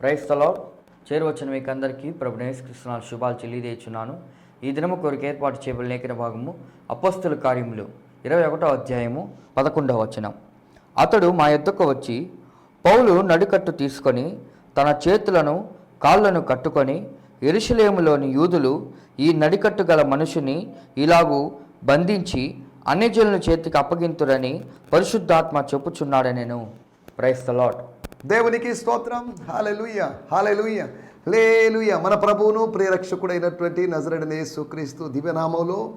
క్రైస్తలో చేరువచ్చిన మీకు అందరికీ ప్రభు నేసుకృష్ణాలు శుభాలు తెలియజేస్తున్నాను ఈ దినము కొరకు ఏర్పాటు చేయబడిన లేఖన భాగము అపస్తుల కార్యములు. ఇరవై ఒకటో అధ్యాయము పదకొండవ వచనం. అతడు మా యొద్దకు వచ్చి పౌలు నడికట్టు తీసుకొని తన చేతులను కాళ్ళను కట్టుకొని ఎరుషలేములోని యూదులు ఈ నడికట్టు గల మనుషుని ఇలాగూ బంధించి అన్యజనుల చేతికి అప్పగింతురని పరిశుద్ధాత్మ చెప్పుచున్నాడనెను. ప్రైస్ ద లాట్ దేవునికి స్తోత్రం. హాలెలుయ్య హాలెలుయ్య లేలుయ్య మన ప్రభువును ప్రియరక్షకుడైనటువంటి నజరడనే సుక్రీస్తు దివ్యనామంలో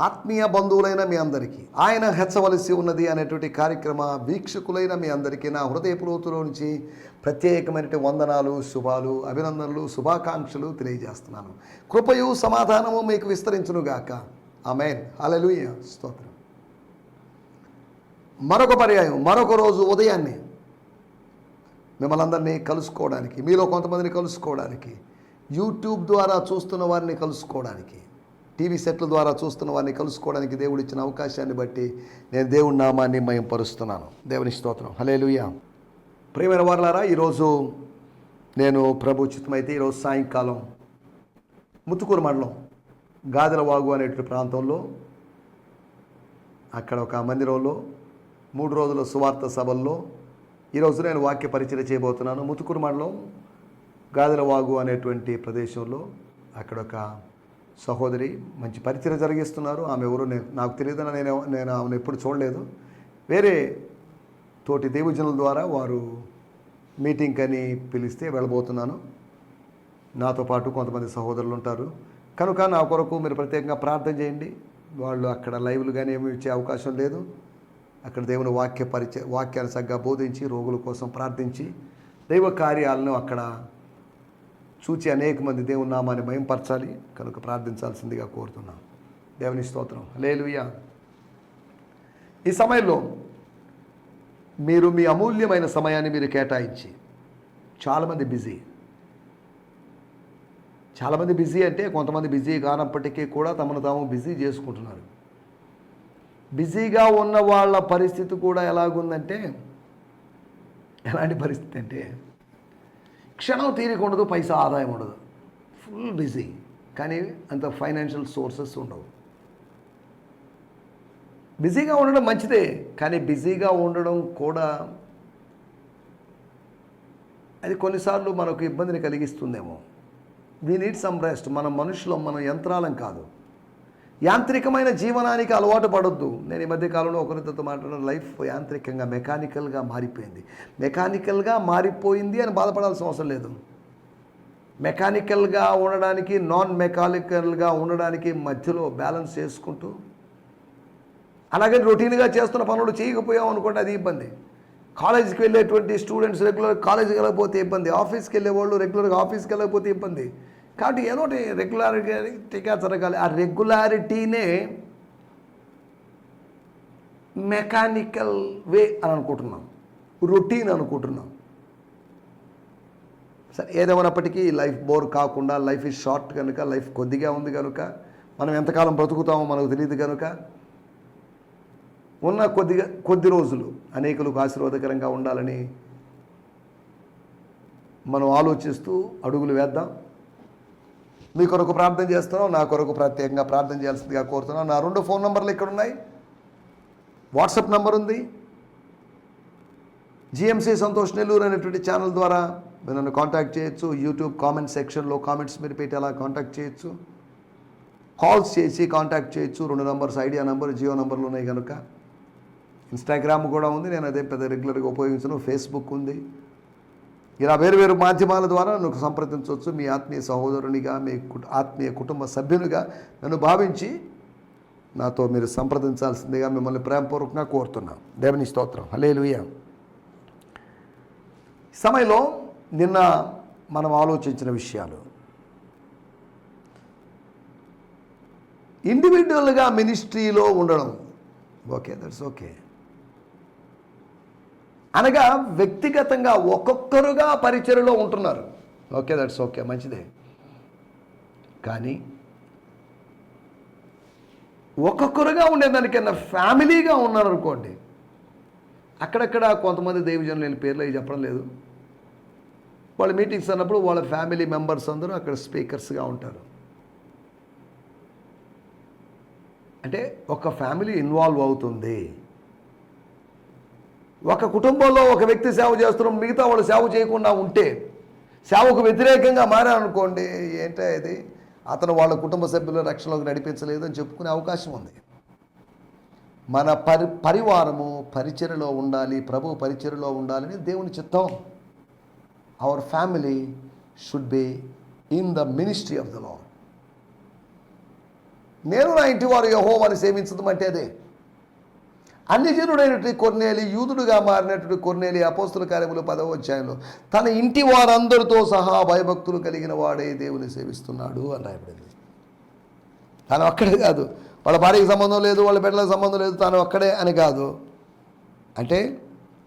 ఆత్మీయ బంధువులైన మీ అందరికీ ఆయన హెచ్చవలసి ఉన్నది అనేటువంటి కార్యక్రమ వీక్షకులైన మీ అందరికీ నా హృదయపూర్వతులో నుంచి ప్రత్యేకమైనటువంటి వందనాలు శుభాలు అభినందనలు శుభాకాంక్షలు తెలియజేస్తున్నాను. కృపయు సమాధానము మీకు విస్తరించునుగాక. ఆమెన్. హల్లెలూయా. స్తోత్రం. మరొక పర్యాయం మరొక రోజు ఉదయాన్నే మిమ్మల్ని అందరినీ కలుసుకోవడానికి మీలో కొంతమందిని కలుసుకోవడానికి యూట్యూబ్ ద్వారా చూస్తున్న వారిని కలుసుకోవడానికి టీవీ సెట్ల ద్వారా చూస్తున్న వారిని కలుసుకోవడానికి దేవుడు ఇచ్చిన అవకాశాన్ని బట్టి నేను దేవుడి నామాన్ని మయం పరుస్తున్నాను దేవుని స్తోత్రం. హలేలుయా ప్రియమైన వారులారా ఈరోజు నేను ప్రభు చిత్తమైతే ఈరోజు సాయంకాలం ముత్తుకూరు మండలం గాదెలవాగు అనేటువంటి ప్రాంతంలో అక్కడ ఒక మందిరంలో మూడు రోజుల సువార్త సభల్లో ఈరోజు నేను వాక్య పరిచయం చేయబోతున్నాను. ముతుకూరు మండలం గాదలవాగు అనేటువంటి ప్రదేశంలో అక్కడ ఒక సహోదరి మంచి పరిచయం జరిగిస్తున్నారు. ఆమె ఎవరు నాకు తెలియదు నేను నేను ఆమెను ఎప్పుడు చూడలేదు. వేరే తోటి దేవజనుల ద్వారా వారు మీటింగ్ అని పిలిస్తే వెళ్ళబోతున్నాను. నాతో పాటు కొంతమంది సహోదరులు ఉంటారు. కనుక నా కొరకు మీరు ప్రత్యేకంగా ప్రార్థన చేయండి. వాళ్ళు అక్కడ లైవ్లు కానీ ఏమి ఇచ్చే అవకాశం లేదు. అక్కడ దేవుని వాక్య పరిచయ వాక్యాన్ని సగ్గా బోధించి రోగుల కోసం ప్రార్థించి దైవ కార్యాలను అక్కడ చూచి అనేక మంది దేవుని నామాన్ని భయంపరచాలి కనుక ప్రార్థించాల్సిందిగా కోరుతున్నాం. దేవుని స్తోత్రం. లేలుయ్యా ఈ సమయంలో మీరు మీ అమూల్యమైన సమయాన్ని మీరు కేటాయించి చాలామంది బిజీ. చాలామంది బిజీ అంటే కొంతమంది బిజీ కానప్పటికీ కూడా తమను తాము బిజీ చేసుకుంటున్నారు. బిజీగా ఉన్న వాళ్ళ పరిస్థితి కూడా ఎలాగుందంటే ఎలాంటి పరిస్థితి అంటే క్షణం తీరిక ఉండదు పైసా ఆదాయం ఉండదు. ఫుల్ బిజీ కానీ అంత ఫైనాన్షియల్ సోర్సెస్ ఉండవు. బిజీగా ఉండడం మంచిదే కానీ బిజీగా ఉండడం కూడా అది కొన్నిసార్లు మనకు ఇబ్బందిని కలిగిస్తుందేమో. వీ నీడ్ సమ్ రెస్ట్ మన మనుషులం మనం యంత్రాలం కాదు. యాంత్రికమైన జీవనానికి అలవాటు పడొద్దు. నేను ఈ మధ్య కాలంలో ఒకరితో మాట్లాడిన లైఫ్ యాంత్రికంగా మెకానికల్గా మారిపోయింది. మెకానికల్గా మారిపోయింది అని బాధపడాల్సిన అవసరం లేదు. మెకానికల్గా ఉండడానికి నాన్ మెకానికల్గా ఉండడానికి మధ్యలో బ్యాలెన్స్ చేసుకుంటూ అలాగే రొటీన్గా చేస్తున్న పనులు చేయకపోయాం అనుకోండి అది ఇబ్బంది. కాలేజీకి వెళ్ళేటువంటి స్టూడెంట్స్ రెగ్యులర్ కాలేజీకి వెళ్ళకపోతే ఇబ్బంది. ఆఫీస్కి వెళ్ళే వాళ్ళు రెగ్యులర్గా ఆఫీస్కి వెళ్ళకపోతే ఇబ్బంది. కాబట్టి ఏదో ఒకటి రెగ్యులారిటీగా జరగాలి. ఆ రెగ్యులారిటీనే మెకానికల్ వే అని అనుకుంటున్నాం. రొటీన్ అనుకుంటున్నాం. సరే ఏదేమైనప్పటికీ లైఫ్ బోర్ కాకుండా లైఫ్ ఇస్ షార్ట్ కనుక లైఫ్ కొద్దిగా ఉంది కనుక మనం ఎంతకాలం బ్రతుకుతామో మనకు తెలియదు కనుక ఉన్న కొద్దిగా కొద్ది రోజులు అనేకులకు ఆశీర్వాదకరంగా ఉండాలని మనం ఆలోచిస్తూ అడుగులు వేద్దాం. మీ కొరకు ప్రార్థన చేస్తున్నాం నా కొరకు ప్రత్యేకంగా ప్రార్థన చేయాల్సిందిగా కోరుతున్నాం నా రెండు ఫోన్ నంబర్లు ఇక్కడ ఉన్నాయి వాట్సాప్ నంబర్ ఉంది. జిఎంసి సంతోష్ నెల్లూరు అనేటువంటి ఛానల్ ద్వారా మీరు నన్ను కాంటాక్ట్ చేయొచ్చు. యూట్యూబ్ కామెంట్ సెక్షన్లో కామెంట్స్ మీరు పెట్టి అలా కాంటాక్ట్ చేయొచ్చు. కాల్స్ చేసి కాంటాక్ట్ చేయొచ్చు. రెండు నంబర్స్ ఐడియా నంబర్ జియో నంబర్లు ఉన్నాయి కనుక. ఇన్స్టాగ్రామ్ కూడా ఉంది. నేను అదే పెద్ద రెగ్యులర్గా ఉపయోగించను. ఫేస్బుక్ ఉంది. ఇలా వేరు వేరు మాధ్యమాల ద్వారా నువ్వు సంప్రదించవచ్చు. మీ ఆత్మీయ సహోదరునిగా మీ ఆత్మీయ కుటుంబ సభ్యునిగా నన్ను భావించి నాతో మీరు సంప్రదించాల్సిందిగా మిమ్మల్ని ప్రేమపూర్వకంగా కోరుతున్నాను దేవుని స్తోత్రం. హలేలుయ్య సమయంలో నిన్న మనం ఆలోచించిన విషయాలు. ఇండివిజువల్గా మినిస్ట్రీలో ఉండడం. Okay that's okay. అనగా వ్యక్తిగతంగా ఒక్కొక్కరుగా పరిచయలో ఉంటున్నారు. ఓకే దట్స్ ఓకే మంచిదే. కానీ ఒక్కొక్కరుగా ఉండేదానికన్నా ఫ్యామిలీగా ఉన్నారు అనుకోండి అక్కడక్కడ కొంతమంది దేవజనులు నేను పేర్లు అవి చెప్పడం లేదు. వాళ్ళ మీటింగ్స్ అన్నప్పుడు వాళ్ళ ఫ్యామిలీ మెంబర్స్ అందరూ అక్కడ స్పీకర్స్గా ఉంటారు. అంటే ఒక ఫ్యామిలీ ఇన్వాల్వ్ అవుతుంది. ఒక కుటుంబంలో ఒక వ్యక్తి సేవ చేస్తున్నాం మిగతా వాళ్ళు సేవ చేయకుండా ఉంటే సేవకు వ్యతిరేకంగా మారారనుకోండి ఏంటో ఇది? అతను వాళ్ళ కుటుంబ సభ్యుల రక్షణలోకి నడిపించలేదు అని చెప్పుకునే అవకాశం ఉంది. మన పరి పరివారము పరిచయలో ఉండాలి ప్రభు పరిచయలో ఉండాలని దేవుని చిత్తం. Our family should be in the ministry of the lord నేను నా ఇంటి వారు యహోవాని సేవించడం అంటే అదే. అన్ని జనుడైనటువంటి కొన్నేలి యూదుడుగా మారినటువంటి కొన్నేలి అపోస్తుల కార్యములు పదవ అధ్యాయంలో తన ఇంటి వారందరితో సహా భయభక్తులు కలిగిన వాడే దేవుని సేవిస్తున్నాడు అని రాయబడింది. తాను ఒక్కడే కాదు. వాళ్ళ భార్యకి సంబంధం లేదు వాళ్ళ బిడ్డలకు సంబంధం లేదు తాను ఒక్కడే అని కాదు. అంటే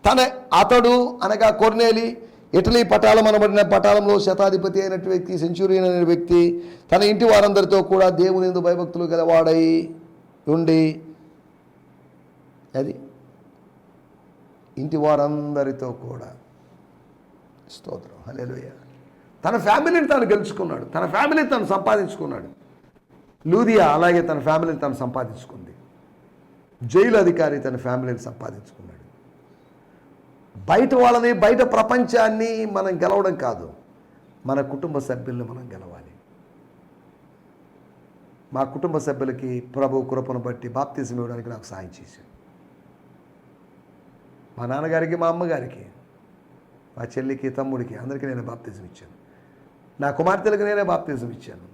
తన అతడు అనగా కొర్నేలి ఇటలీ పటాలం అనబడిన పటాలంలో శతాధిపతి అయినటువంటి వ్యక్తి సెంచురియన్ అనే వ్యక్తి తన ఇంటి వారందరితో కూడా దేవుని ఎందు భయభక్తులు గలవాడై ఉండి అది. ఇంటి వారందరితో కూడా స్తోత్రం. హల్లెలూయా. తన ఫ్యామిలీని తాను గెలుచుకున్నాడు. తన ఫ్యామిలీని తను సంపాదించుకున్నాడు. లూదియా అలాగే తన ఫ్యామిలీని తను సంపాదించుకుంది. జైలు అధికారి తన ఫ్యామిలీని సంపాదించుకున్నాడు. బయట వాళ్ళని బయట ప్రపంచాన్ని మనం గెలవడం కాదు. మన కుటుంబ సభ్యుల్ని మనం గెలవాలి. మా కుటుంబ సభ్యులకి ప్రభు కృపను బట్టి బాప్తీసం ఇవ్వడానికి నాకు సాయం చేశాడు. మా నాన్నగారికి మా అమ్మగారికి మా చెల్లికి తమ్ముడికి అందరికీ నేను బాప్తిజం ఇచ్చాను. నా కుమార్తెలకు నేనే బాప్తిజం ఇచ్చాను.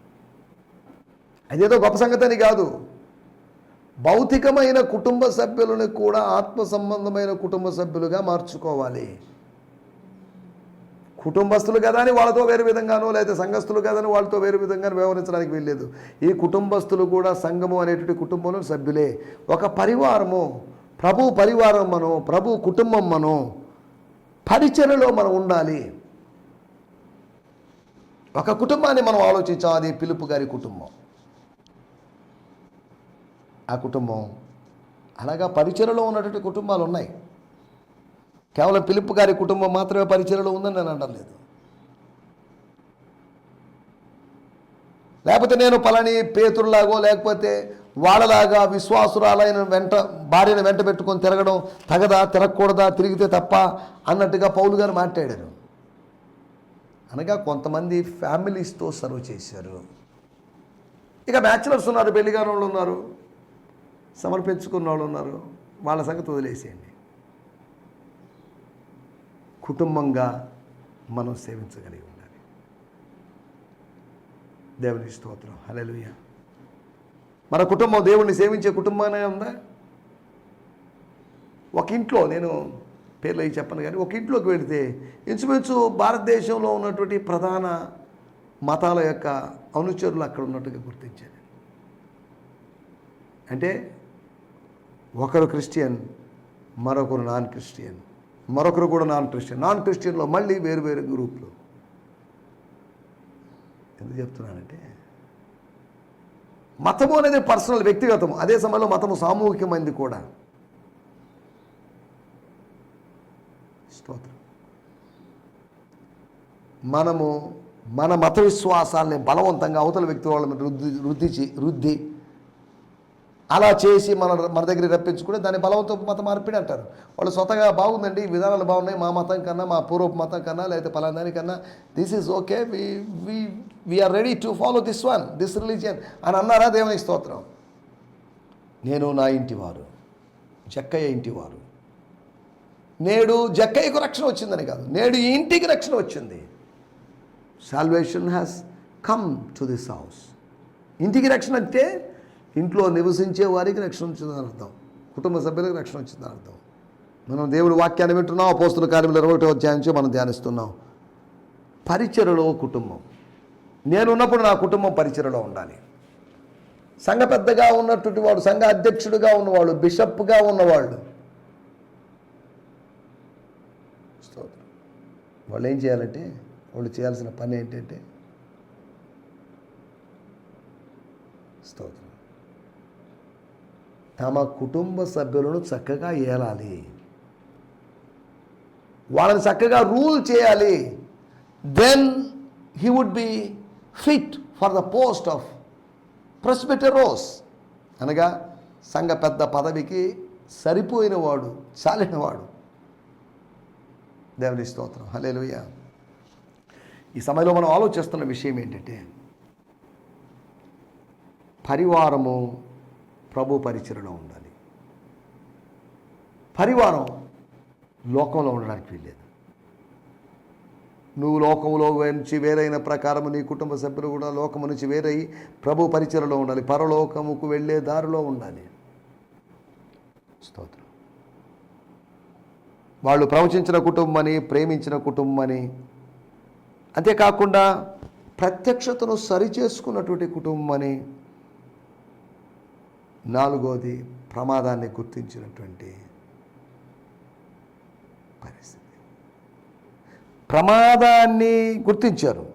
అదేదో గొప్ప సంగతి అని కాదు. భౌతికమైన కుటుంబ సభ్యులను కూడా ఆత్మ సంబంధమైన కుటుంబ సభ్యులుగా మార్చుకోవాలి. కుటుంబస్తులు కదా అని వాళ్ళతో వేరు విధంగానో లేదా సంఘస్థులు కదని వాళ్ళతో వేరు విధంగా వ్యవహరించడానికి వీల్లేదు. ఈ కుటుంబస్తులు కూడా సంఘము అనేటువంటి కుటుంబంలో సభ్యులే. ఒక పరివారము ప్రభు పరివారం మనం ప్రభు కుటుంబం మనం పరిచర్లో మనం ఉండాలి. ఒక కుటుంబాన్ని మనం ఆలోచించాం అది పిలుపు గారి కుటుంబం. ఆ కుటుంబం అలాగా పరిచయలో ఉన్నటువంటి కుటుంబాలు ఉన్నాయి. కేవలం పిలుపు గారి కుటుంబం మాత్రమే పరిచయలో ఉందని నేను అనలేదు లేకపోతే నేను పలాని పేతురులాగో లేకపోతే వాళ్ళలాగా విశ్వాసురాలైన వెంట భార్యను వెంట పెట్టుకొని తిరగడం తగదా తిరగకూడదా తిరిగితే తప్ప అన్నట్టుగా పౌలు గారు మాట్లాడారు. అనగా కొంతమంది ఫ్యామిలీస్తో సర్వ్ చేశారు. ఇక బ్యాచులర్స్ ఉన్నారు పెళ్ళిగారు వాళ్ళు ఉన్నారు సమర్పించుకున్న వాళ్ళు ఉన్నారు వాళ్ళ సంగతి వదిలేసేయండి. కుటుంబంగా మనం సేవించగలిగి ఉండాలి. దేవుని స్తోత్రం. హలో మన కుటుంబం దేవుణ్ణి సేవించే కుటుంబానే ఉందా? ఒక ఇంట్లో నేను పేర్లు అవి చెప్పను కానీ ఒక ఇంట్లోకి వెళితే ఇంచుమించు భారతదేశంలో ఉన్నటువంటి ప్రధాన మతాల యొక్క అనుచరులు అక్కడ ఉన్నట్టుగా గుర్తించాను అంటే ఒకరు క్రిస్టియన్ మరొకరు నాన్ క్రిస్టియన్ మరొకరు కూడా నాన్ క్రిస్టియన్. నాన్ క్రిస్టియన్లో మళ్ళీ వేరు వేరు గ్రూపులు. ఎందుకు చెప్తున్నానంటే మతము అనేది పర్సనల్ వ్యక్తిగతం అదే సమయంలో మతము సామూహికమైంది కూడా. స్తోత్రం. మనము మన మత విశ్వాసాలని బలవంతంగా అవతల వ్యక్తి వాళ్ళ వృద్ధి రుద్ది రుద్ధి అలా చేసి మన మన దగ్గర రప్పించుకుని దాన్ని బలవంతపు మత మార్పిడి అంటారు. వాళ్ళు స్వతగా బాగుందండి విధానాలు బాగున్నాయి మా మతం కన్నా మా పూర్వపు మతం కన్నా లేకపోతే పలానా కన్నా. This is okay we we we are ready to follow this one this religion అని అన్నారా దేవుని స్తోత్రం? నేను నా ఇంటివారు జక్కయ్య ఇంటివారు నేడు జక్కయ్యకు రక్షణ వచ్చిందని కాదు నేడు ఈ ఇంటికి రక్షణ వచ్చింది. Salvation has come to this house ఇంటికి రక్షణ అంటే ఇంట్లో నివసించే వారికి రక్షణ వచ్చిందని అర్థం. కుటుంబ సభ్యులకు రక్షణ వచ్చిందని అర్థం. మనం దేవుడి వాక్యాన్ని వింటున్నాం అపోస్తుల కార్యములు ఇరవై ఒకటో అధ్యాయం నుంచి మనం ధ్యానిస్తున్నాం. పరిచయలో కుటుంబం. నేనున్నప్పుడు నా కుటుంబం పరిచయలో ఉండాలి. సంఘ పెద్దగా ఉన్నటువంటి వాడు సంఘ అధ్యక్షుడిగా ఉన్నవాళ్ళు బిషప్గా ఉన్నవాళ్ళు. స్తోత్రం. వాళ్ళు ఏం చేయాలంటే వాళ్ళు చేయాల్సిన పని ఏంటంటే స్తోత్రం. తమ కుటుంబ సభ్యులను చక్కగా ఏలాలి. వాళ్ళని చక్కగా రూల్ చేయాలి. Then he would be fit for the post of presbyteros అనగా సంఘ పెద్ద పదవికి సరిపోయినవాడు చాలినవాడు. దేవుని స్తోత్రం. హల్లెలూయా. ఈ సమయంలో మనం ఆలోచిస్తున్న విషయం ఏంటంటే పరివారము ప్రభు పరిచయలో ఉండాలి. పరివారం లోకంలో ఉండడానికి వీల్లేదు. నువ్వు లోకములో నుంచి వేరైన ప్రకారము నీ కుటుంబ సభ్యులు కూడా లోకము నుంచి వేరై ప్రభు పరిచయలో ఉండాలి. పరలోకముకు వెళ్ళే దారిలో ఉండాలి. స్తోత్రం. వాళ్ళు ప్రవచించిన కుటుంబమని ప్రేమించిన కుటుంబమని అంతేకాకుండా ప్రత్యక్షతను సరిచేసుకున్నటువంటి కుటుంబం అని నాలుగోది ప్రమాదాన్ని గుర్తించినటువంటి పరిస్థితి. ప్రమాదాన్ని గుర్తించారు.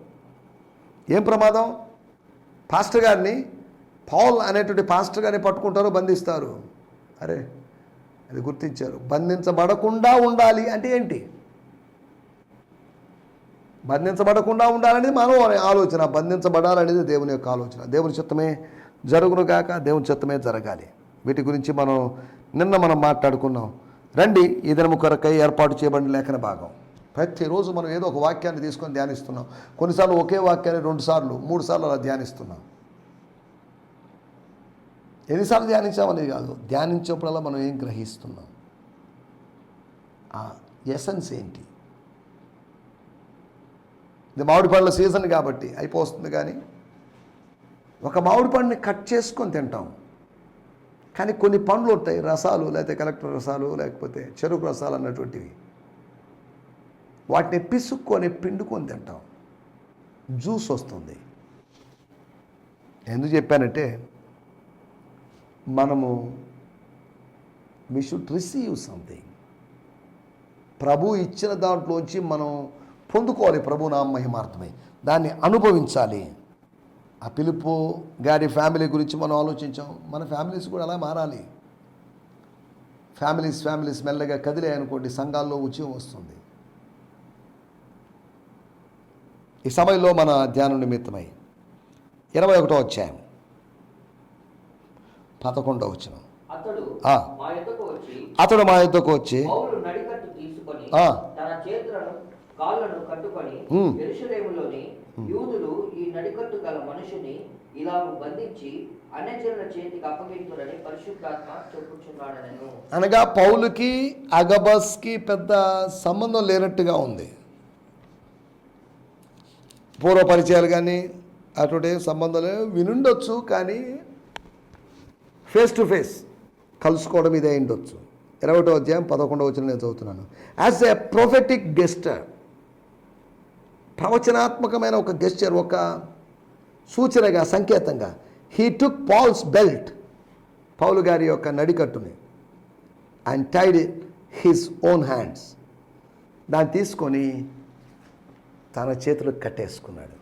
ఏం ప్రమాదం? పాస్టర్ గారిని పౌల్ అనేటువంటి పాస్టర్ గారిని పట్టుకుంటారు బంధిస్తారు. అరే అది గుర్తించారు. బంధించబడకుండా ఉండాలి అంటే ఏంటి? బంధించబడకుండా ఉండాలనేది మానవ ఆలోచన బంధించబడాలనేది దేవుని యొక్క ఆలోచన. దేవుని చిత్తమే జరుగునుగాక దేవుని చిత్తమే జరగాలి. వీటి గురించి మనం నిన్న మనం మాట్లాడుకున్నాం. రండి ఈ దినము కొరకై ఏర్పాటు చేయబడిన లేఖన భాగం. ప్రతిరోజు మనం ఏదో ఒక వాక్యాన్ని తీసుకొని ధ్యానిస్తున్నాం. కొన్నిసార్లు ఒకే వాక్యాన్ని రెండు సార్లు మూడు సార్లు అలా ధ్యానిస్తున్నాం. ఎన్నిసార్లు ధ్యానించామనేది కాదు. ధ్యానించేప్పుడల్లా మనం ఏం గ్రహిస్తున్నాం? ఆ ఎసెన్స్ ఏంటి? ఇది మామిడి పండ్ల సీజన్ కాబట్టి అయిపోతుంది కానీ ఒక మామిడి పండుని కట్ చేసుకొని తింటాం. కానీ కొన్ని పండ్లు ఉంటాయి రసాలు లేకపోతే కలెక్టర్ రసాలు లేకపోతే చెరుకు రసాలు అన్నటువంటివి. వాటిని పిసుక్కొని పిండుకొని తింటాం. జ్యూస్ వస్తుంది. ఎందుకు చెప్పానంటే మనము వి షుడ్ రిసీవ్ సంథింగ్ ప్రభు ఇచ్చిన దాంట్లోంచి మనం పొందుకోవాలి ప్రభు నామ మహిమార్థమై. దాన్ని అనుభవించాలి. ఆ పిలుపు గారి ఫ్యామిలీ గురించి మనం ఆలోచించాం. మన ఫ్యామిలీస్ కూడా అలా మారాలి. ఫ్యామిలీస్ ఫ్యామిలీస్ మెల్లగా కదిలే అనుకోండి సంఘాల్లో ఉద్యమం వస్తుంది. ఈ సమయంలో మన ధ్యానం నిమిత్తమై ఇరవై ఒకటో అధ్యాయం పదకొండో వచ్చిన అతడు. మా యుద్ధకు వచ్చి. తన చేతులను కాళ్ళను కట్టుకొని యూదులు ఈ నడికట్టు గల మనుషుని ఇలాగు బంధించి అన్యజనుల చేతికి అప్పగించురని పరిశుద్ధాత్మ చెప్పుచున్నాడనను. అనగా పౌలుకి అగబస్కి పెద్ద సంబంధం లేనట్టుగా ఉంది. పూర్వ పరిచయాలు కానీ అటువంటి సంబంధం వినుండొచ్చు కానీ ఫేస్ టు ఫేస్ కలుసుకోవడం ఇదే ఉండొచ్చు ఇరవై ఒకటో అధ్యాయం పదకొండవ వచ్చిన నేను చదువుతున్నాను. యాజ్ ఎ ప్రొఫెటిక్ గెస్టర్ ప్రవచనాత్మకమైన ఒక గెస్చర్ ఒక సూచనగా సంకేతంగా. హీ టుక్ పాల్స్ బెల్ట్ పౌలు గారి యొక్క నడికట్టుని and tied his own hands దాన్ని తీసుకొని తన చేతులకు కట్టేసుకున్నాడు.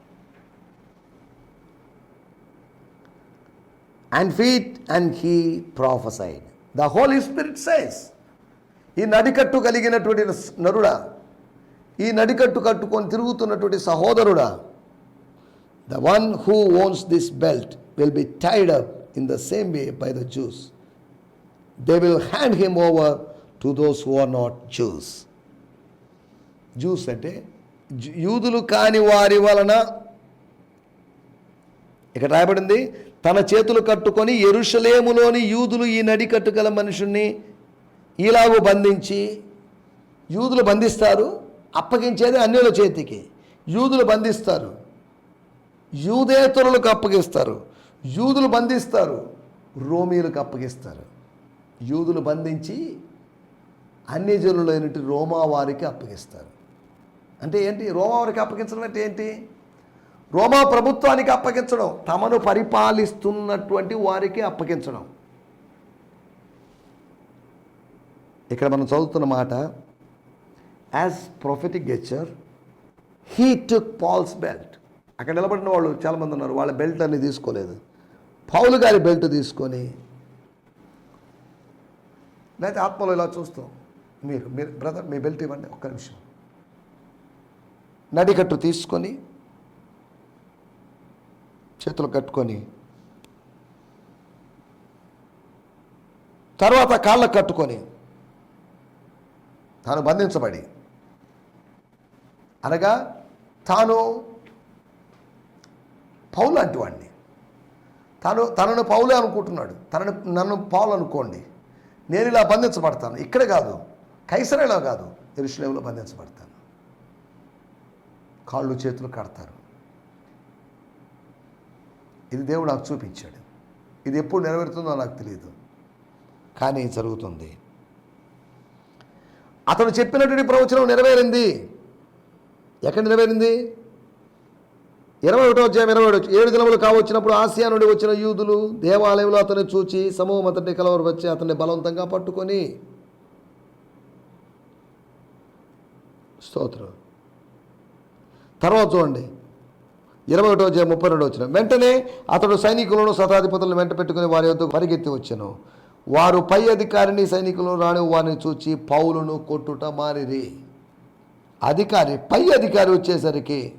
And feet and he prophesied the holy spirit says ఈ నడికట్టు కలిగినటువంటి నరుడా ఈ నడికట్టు కట్టుకొని తిరుగుతున్నటువంటి సహోదరుడా the one who owns this belt will be tied up in the same way by the Jews they will hand him over to those who are not Jews Jews అంటే జు- యూదులు కాని వారి వలన ఇక్కడ రాయబడింది తన చేతులు కట్టుకొని ఎరుషలేములోని యూదులు ఈ నడికట్టు గల మనుషుణ్ణి ఇలాగూ బంధించి యూదులు బంధిస్తారు అప్పగించేది అన్యుల చేతికి. యూదులు బంధిస్తారు. యూదేతరులకు అప్పగిస్తారు. యూదులు బంధిస్తారు. రోమీలకు అప్పగిస్తారు. యూదులు బంధించి అన్ని రోమావారికి రోమా వారికి అప్పగిస్తారు. అంటే ఏంటి? రోమా వారికి అప్పగించడం అంటే ఏంటి? రోమా ప్రభుత్వానికి అప్పగించడం తమను పరిపాలిస్తున్నటువంటి వారికి అప్పగించడం. ఇక్కడ మనం చదువుతున్న మాట as prophetic gesture he took Paul's belt అక్కడ నిలబడిన వాళ్ళు చాలామంది ఉన్నారు వాళ్ళ బెల్ట్ అన్ని తీసుకోలేదు. పౌలు గారి బెల్ట్ తీసుకొని లేకపోతే ఆత్మలో ఇలా చూస్తాం. మీరు మీరు బ్రదర్ మీ బెల్ట్ ఇవ్వండి ఒక్క నిమిషం. నడికట్టు తీసుకొని చేతులు కట్టుకొని తర్వాత కాళ్ళకు కట్టుకొని తాను బంధించబడి అనగా తాను పౌలు అంటువాడిని తాను తనను పౌలే అనుకుంటున్నాడు. తనను నన్ను పౌలు అనుకోండి. నేను ఇలా బంధించబడతాను. ఇక్కడే కాదు. కైసరేలో కాదు. ఎరుషులేములో బంధించబడతాను. కాళ్ళు చేతులు కడతారు. ఇది దేవుడు నాకు చూపించాడు. ఇది ఎప్పుడు నెరవేరుతుందో నాకు తెలియదు. కానీ జరుగుతుంది. అతను చెప్పినటువంటి ప్రవచనం నెరవేరింది. ఎక్కడ నెరవేరింది ఇరవై ఒకటో అధ్యాయం ఇరవై ఒకటి ఏడు దినములు కావచ్చినప్పుడు ఆసియా నుండి వచ్చిన యూదులు దేవాలయంలో అతన్ని చూచి సమూహం అతన్ని కలవరు వచ్చి అతన్ని బలవంతంగా పట్టుకొని స్తోత్రం. తర్వాత చూడండి. ఇరవై ఒకటో అధ్యాయం ముప్పై రెండు వచ్చిన వెంటనే అతడు సైనికులను శతాధిపతులను వెంట పెట్టుకుని వారి వద్దకు పరిగెత్తి వచ్చాను. వారు పై అధికారిని సైనికులను రాని వారిని చూచి పౌలును కొట్టుట మారిరి అధికారి పై అధికారి వచ్చేసరికి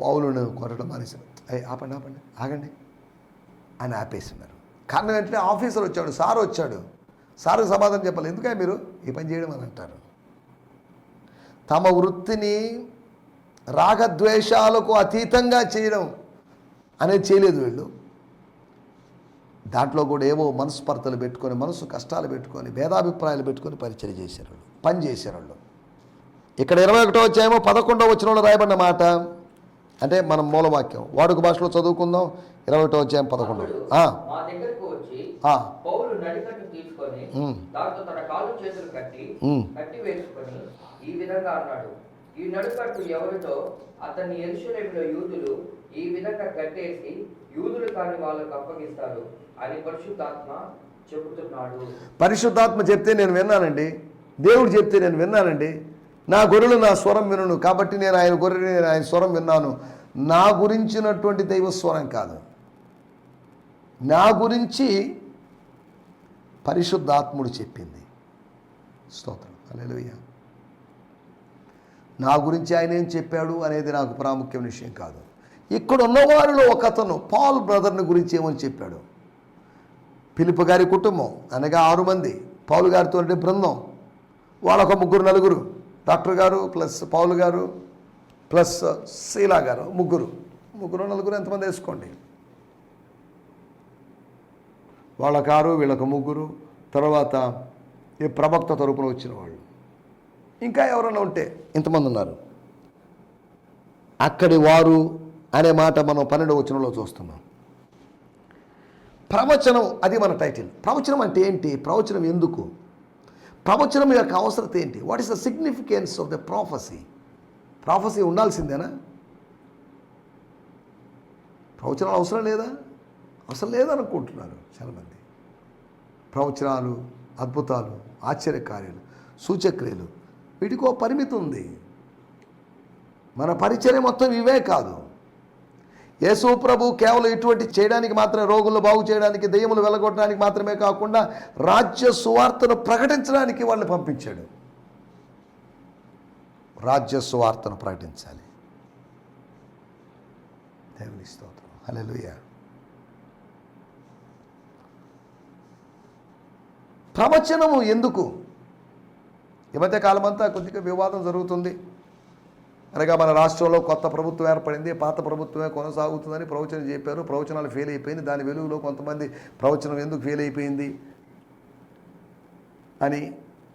పౌలను కొట్టడం మానేశారు. అయ్యి ఆపండి ఆపండి ఆగండి అని ఆపేస్తున్నారు. కారణం ఏంటంటే ఆఫీసర్ వచ్చాడు సార్ వచ్చాడు. సార్కి సమాధానం చెప్పాలి. ఎందుకంటే మీరు? ఈ పని చేయడం అని అంటారు. తమ వృత్తిని రాగద్వేషాలకు అతీతంగా చేయడం అనేది చేయలేదు వీళ్ళు. దాంట్లో కూడా ఏవో మనస్పర్ధలు పెట్టుకొని మనసు కష్టాలు పెట్టుకొని భేదాభిప్రాయాలు పెట్టుకొని పరిచయం చేశారు వాళ్ళు పని చేశారు వాళ్ళు. ఇక్కడ ఇరవై ఒకటో వచ్చాయేమో పదకొండో వచ్చిన రాయబడిన మాట అంటే మనం మూలవాక్యం వాడుక భాషలో చదువుకుందాం. ఇరవై ఒకటో వచ్చాయం పదకొండు. ఈ విధంగా అన్నాడు. ఈ నడుకట్టు ఎవరితో అతన్ని ఎరుషలేములో యూదులు ఈ విధంగా కట్టేసి యూదులు కాని వాళ్ళకు అప్పగిస్తారు అని పరిశుద్ధాత్మ చెబుతున్నాడు. పరిశుద్ధాత్మ చెప్తే నేను విన్నానండి. దేవుడు చెప్తే నేను విన్నానండి. నా గొర్రెలు నా స్వరం వినను కాబట్టి నేను ఆయన గొర్రెలు నేను ఆయన స్వరం విన్నాను. నా గురించినటువంటి దైవ స్వరం కాదు. నా గురించి పరిశుద్ధాత్ముడు చెప్పింది. స్తోత్రం. అలెలుయ్య నా గురించి ఆయన ఏం చెప్పాడు అనేది నాకు ప్రాముఖ్యం విషయం కాదు. ఇక్కడ ఉన్నవారిలో ఒక అతను పాల్ బ్రదర్ని గురించి ఏమని చెప్పాడు? పిలుపు గారి కుటుంబం అనగా ఆరు మంది. పౌలు గారితో అంటే బృందం. వాళ్ళొక ముగ్గురు నలుగురు. డాక్టర్ గారు ప్లస్ పౌలు గారు ప్లస్ శీలా గారు ముగ్గురు. ముగ్గురు నలుగురు ఎంతమంది వేసుకోండి? వాళ్ళ కారు వీళ్ళకు ముగ్గురు. తర్వాత ఈ ప్రవక్త తరపున వచ్చిన వాళ్ళు. ఇంకా ఎవరైనా ఉంటే ఇంతమంది ఉన్నారు. అక్కడి వారు అనే మాట మనం పన్నెండవ వచనంలో చూస్తున్నాం. ప్రవచనం అది మన టైటిల్ ప్రవచనం అంటే ఏంటి? ప్రవచనం ఎందుకు? ప్రవచనం యొక్క అవసరత ఏంటి? What is the significance of the prophecy prophecy ఉండాల్సిందేనా? ప్రవచనాలు అవసరం లేదా? అవసరం లేదనుకుంటున్నారు చాలామంది. ప్రవచనాలు అద్భుతాలు ఆశ్చర్యకార్యాలు సూచక్రియలు వీటికో పరిమితి ఉంది. మన పరిచయం మొత్తం ఇవే కాదు. యేసు ప్రభు కేవలం ఇటువంటి చేయడానికి మాత్రమే రోగులు బాగు చేయడానికి దయ్యములు వెళ్ళగొట్టడానికి మాత్రమే కాకుండా రాజ్య సువార్తను ప్రకటించడానికి వాళ్ళని పంపించాడు. రాజ్య సువార్తను ప్రకటించాలి. దేవుని స్తోత్రం. హల్లెలూయా. ప్రవచనము ఎందుకు? ఈ మధ్య కాలమంతా కొద్దిగా వివాదం జరుగుతుంది. అనగా మన రాష్ట్రంలో కొత్త ప్రభుత్వం ఏర్పడింది పాత ప్రభుత్వమే కొనసాగుతుందని ప్రవచనం చెప్పారు. ప్రవచనాలు ఫెయిల్ అయిపోయింది. దాని వెలుగులో కొంతమంది ప్రవచనం ఎందుకు ఫెయిల్ అయిపోయింది అని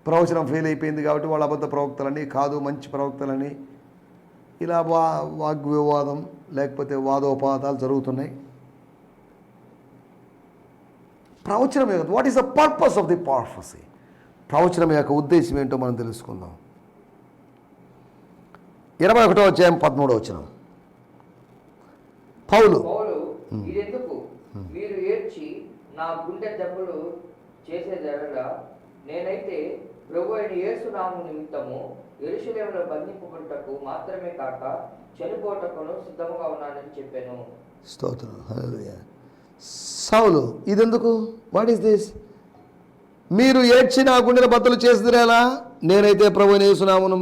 ప్రవచనం ఫెయిల్ అయిపోయింది కాబట్టి వాళ్ళ అబద్ధ ప్రవక్తలని కాదు మంచి ప్రవక్తలని ఇలా వా వాగ్వివాదం లేకపోతే వాదోపాదాలు జరుగుతున్నాయి. ప్రవచనం యొక్క what is the purpose of the prophecy ప్రవచనం యొక్క ఉద్దేశం ఏంటో మనం తెలుసుకుందాం. ఇరవై ఒకటో అధ్యాయం పదమూడో వచ్చిన పౌలు. మీరు ఏడ్చి నా గుండె దెబ్బలు నేనైతే ప్రభు అయిన యేసునాము నిమిత్తము ఎరుషలేములో బంధింపబడుటకు మాత్రమే కాక చనిపోటకును సిద్ధముగా ఉన్నానని చెప్పాను. స్తోత్రం. సౌలు ఇదెందుకు? What is this? మీరు ఏడ్చి నా గుండెల బద్దలు చేసిదిరేలా? నేనైతే ప్రభు యేసునామును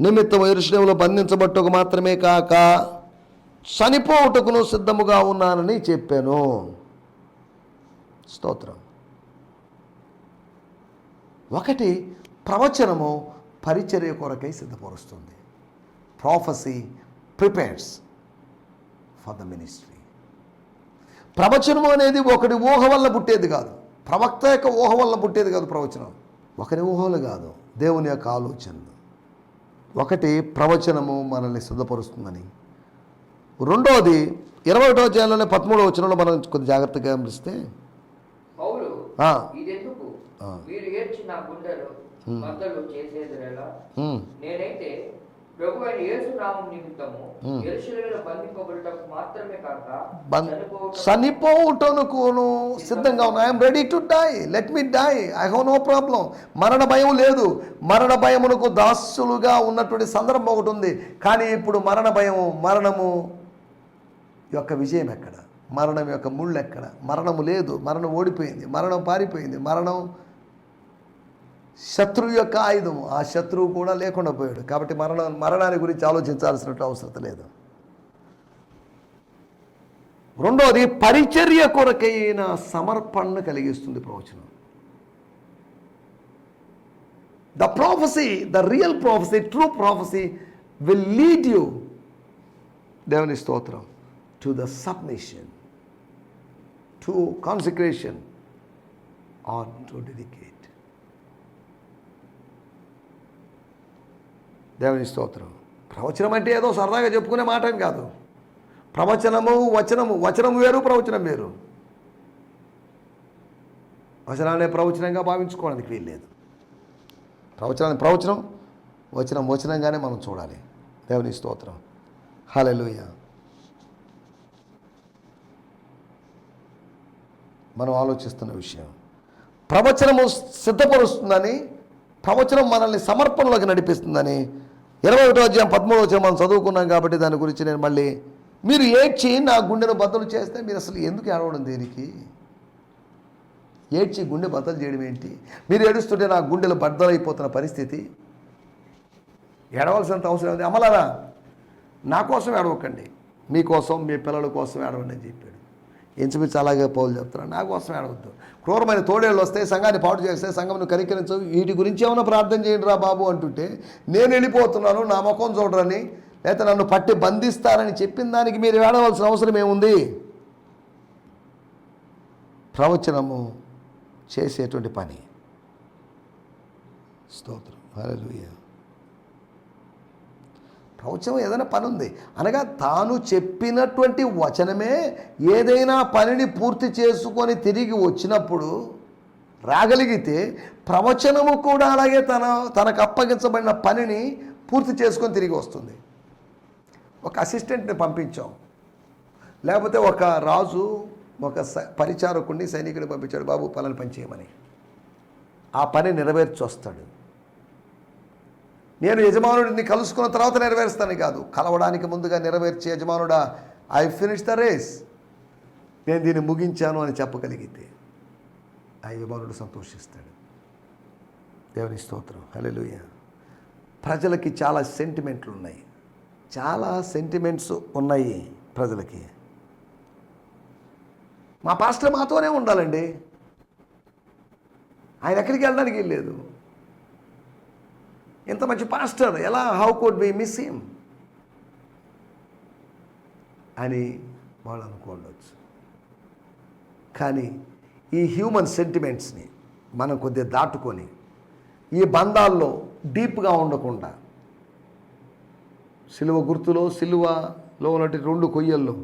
నిమిత్తం ఎరుషలేములో బంధించబట్టుకు మాత్రమే కాక చనిపోవుటకును సిద్ధముగా ఉన్నానని చెప్పాను. స్తోత్రం. ఒకటి ప్రవచనము పరిచర్య కొరకై సిద్ధపరుస్తుంది. Prophecy prepares for the ministry ప్రవచనం అనేది ఒకటి ఊహ వల్ల పుట్టేది కాదు. ప్రవక్త యొక్క ఊహ వల్ల పుట్టేది కాదు ప్రవచనం. ఒకరి ఊహలు కాదు. దేవుని యొక్క ఆలోచనలు. ఒకటి ప్రవచనము మనల్ని సిద్ధపరుస్తుందని. రెండవది ఇరవై ఒకటో అధ్యాయంలోనే పదమూడవ వచనంలో మనం కొద్ది జాగ్రత్తగా గమనిస్తే నేనైతే చనిపోవుటనుకును సిద్ధంగా ఉన్నా I'm ready to die let me die I have no problem మరణ భయం లేదు. మరణ భయమునకు దాసులుగా ఉన్నటువంటి సందర్భం ఒకటి ఉంది. కానీ ఇప్పుడు మరణ భయము మరణము యొక్క విజయం ఎక్కడ? మరణం యొక్క ముళ్ళు ఎక్కడ? మరణము లేదు. మరణం ఓడిపోయింది. మరణం పారిపోయింది. మరణం శత్రువు యొక్క ఆయుధము. ఆ శత్రువు కూడా లేకుండా పోయాడు. కాబట్టి మరణం మరణాన్ని గురించి ఆలోచించాల్సిన అవసరం లేదు. రెండవది పరిచర్య కొరకైన సమర్పణను కలిగిస్తుంది ప్రవచనం. The prophecy the real prophecy true prophecy will lead you దేవుని స్తోత్రం to the submission to consecration on to dedicate దేవుని స్తోత్రం. ప్రవచనం అంటే ఏదో సరదాగా చెప్పుకునే మాట అని కాదు. ప్రవచనము వచనము వచనం వేరు ప్రవచనం వేరు. వచనాన్ని ప్రవచనంగా భావించుకోవడానికి వీల్లేదు ప్రవచనాన్ని ప్రవచనం వచనం వచనంగానే మనం చూడాలి. దేవుని స్తోత్రం. హల్లెలూయ. మనం ఆలోచిస్తున్న విషయం. ప్రవచనము సిద్ధపరుస్తుందని ప్రవచనం మనల్ని సమర్పణలోకి నడిపిస్తుందని ఇరవై ఒకటో అధ్యాయం పదమూడవ అధ్యాయం మనం చదువుకున్నాం కాబట్టి దాని గురించి నేను మళ్ళీ మీరు ఏడ్చి నా గుండెను బద్దలు చేస్తే మీరు అసలు ఎందుకు ఏడవడం దేనికి? ఏడ్చి గుండె బద్దలు చేయడం ఏంటి? మీరు ఏడుస్తుంటే నా గుండెలు బద్దలైపోతున్న పరిస్థితి. ఏడవలసినంత అవసరం ఉంది అమలారా నా కోసం ఏడవకండి. మీకోసం మీ పిల్లల కోసం ఏడవండి అని చెప్పాడు. ఇంచుమించు అలాగే పౌలు చెప్తున్నాడు నా కోసం ఏడవద్దు క్రూరమైన తోడేళ్ళు వస్తే సంఘాన్ని పాటు చేస్తే సంఘంను కరికరించు వీటి గురించి ఏమైనా ప్రార్థన చేయండి రా బాబు అంటుంటే నేను వెళ్ళిపోతున్నాను నా ముఖం చూడరని లేకపోతే నన్ను పట్టి బంధిస్తారని చెప్పిన దానికి మీరు ఏడవలసిన అవసరం ఏముంది? ప్రవచనము చేసేటువంటి పని. స్తోత్రం. ప్రవచనం ఏదైనా పని ఉంది అనగా తాను చెప్పినటువంటి వచనమే ఏదైనా పనిని పూర్తి చేసుకొని తిరిగి వచ్చినప్పుడు రాగలిగితే ప్రవచనము కూడా అలాగే తన తనకు అప్పగించబడిన పనిని పూర్తి చేసుకొని తిరిగి వస్తుంది. ఒక అసిస్టెంట్ని పంపించాం. లేకపోతే ఒక రాజు ఒక స- పరిచారకుడిని సైనికుడిని పంపించాడు బాబు పనులు పని చేయమని. ఆ పని నెరవేర్చి వస్తాడు నేను యజమానుడిని కలుసుకున్న తర్వాత నెరవేరుస్తాను కాదు. కలవడానికి ముందుగా నెరవేర్చే యజమానుడా ఐ ఫినిష్ ద రేస్ నేను దీన్ని ముగించాను అని చెప్పగలిగితే ఆ యజమానుడు సంతోషిస్తాడు. దేవుని స్తోత్రం. హల్లెలూయా ప్రజలకి చాలా సెంటిమెంట్లు ఉన్నాయి. చాలా సెంటిమెంట్స్ ఉన్నాయి ప్రజలకి. మా పాస్టర్ మాతోనే ఉండాలండి. ఆయన ఎక్కడికి వెళ్ళడానికి లేదు ఇంత మంచి పాస్టర్ ఎలా how could be miss him అని వాళ్ళు అనుకోండొచ్చు. కానీ ఈ హ్యూమన్ సెంటిమెంట్స్ని మనం కొద్దిగా దాటుకొని ఈ బంధాల్లో డీప్గా ఉండకుండా సిలువ గుర్తులో సిలువలో ఉన్నటి రెండు కొయ్యల్లో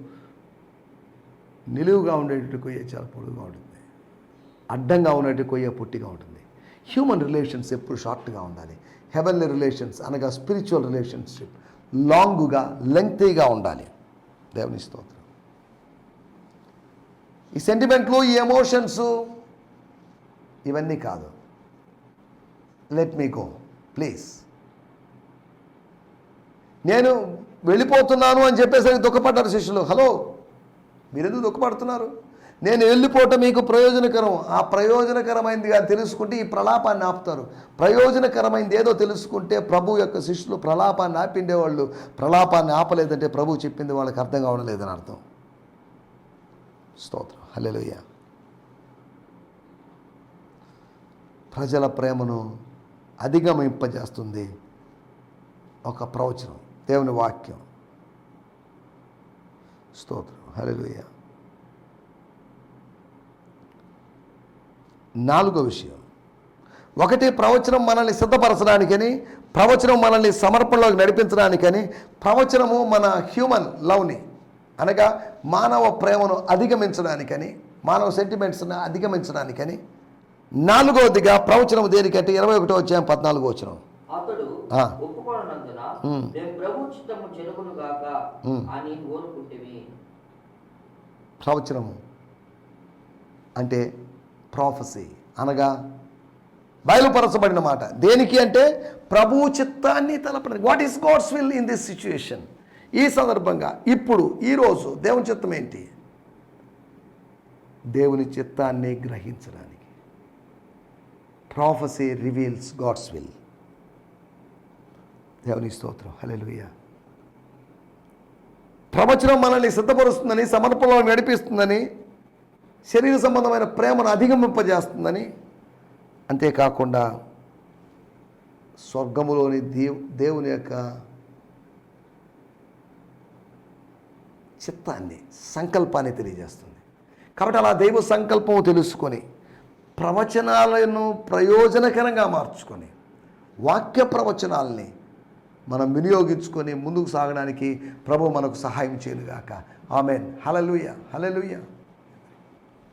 నిలువుగా ఉండేటువంటి కొయ్య చాలా పొడుగుగా ఉంటుంది. అడ్డంగా ఉన్నటువంటి కొయ్య పొట్టిగా ఉంటుంది. హ్యూమన్ రిలేషన్స్ ఎప్పుడు షార్ట్గా ఉండాలి. హెవెన్లీ రిలేషన్స్ అనగా స్పిరిచువల్ రిలేషన్షిప్. లాంగ్గా లెంగ్తీగా ఉండాలి. దేవుని స్తోత్రం. ఈ సెంటిమెంట్లు ఈ ఎమోషన్స్ ఇవన్నీ కాదు. లెట్ మీ గో ప్లీజ్ నేను వెళ్ళిపోతున్నాను అని చెప్పేసరికి దుఃఖపడ్డారు శిష్యులు. హలో మీరెందుకు దుఃఖపడుతున్నారు? నేను వెళ్ళిపోవటం మీకు ప్రయోజనకరం. ఆ ప్రయోజనకరమైంది కానీ తెలుసుకుంటే ఈ ప్రలాపాన్ని ఆపుతారు. ప్రయోజనకరమైంది ఏదో తెలుసుకుంటే ప్రభు యొక్క శిష్యులు ప్రలాపాన్ని ఆపిండేవాళ్ళు. ప్రలాపాన్ని ఆపలేదంటే ప్రభు చెప్పింది వాళ్ళకి అర్థం కావడం లేదని అర్థం. స్తోత్రం. హల్లెలూయా. ప్రజల ప్రేమను అధిగమింపజేస్తుంది ఒక ప్రవచనం దేవుని వాక్యం. స్తోత్రం. హల్లెలూయా. నాలుగో విషయం. ఒకటి ప్రవచనం మనల్ని సిద్ధపరచడానికని ప్రవచనం మనల్ని సమర్పణలోకి నడిపించడానికని ప్రవచనము మన హ్యూమన్ లవ్ని అనగా మానవ ప్రేమను అధిగమించడానికని మానవ సెంటిమెంట్స్ని అధిగమించడానికని నాలుగవదిగా ప్రవచనం దేనికంటే ఇరవై ఒకటో వచ్చాం పద్నాలుగో వచ్చిన ప్రవచనము అంటే ప్రాఫసీ అనగా బయలుపరచబడిన మాట. దేనికి అంటే ప్రభు చిత్తాన్ని తలపడి what is God's will in this situation ఈ సందర్భంగా ఇప్పుడు ఈరోజు దేవుని చిత్తం ఏంటి? దేవుని చిత్తాన్ని గ్రహించడానికి. ప్రాఫసీ రివీల్స్ గాడ్స్ విల్ దేవుని స్తోత్రం. హల్లెలూయా ప్రవచనం మనల్ని సిద్ధపరుస్తుందని సమర్పణలో నడిపిస్తుందని శరీర సంబంధమైన ప్రేమను అధిగమింపజేస్తుందని అంతేకాకుండా స్వర్గములోని దేవు దేవుని యొక్క చిత్తాన్ని సంకల్పాన్ని తెలియజేస్తుంది. కాబట్టి అలా దైవ సంకల్పం తెలుసుకొని ప్రవచనాలను ప్రయోజనకరంగా మార్చుకొని వాక్య ప్రవచనాలని మనం వినియోగించుకొని ముందుకు సాగడానికి ప్రభు మనకు సహాయం చేయనుగాక. ఆమెన్. హలలుయ హలలుయ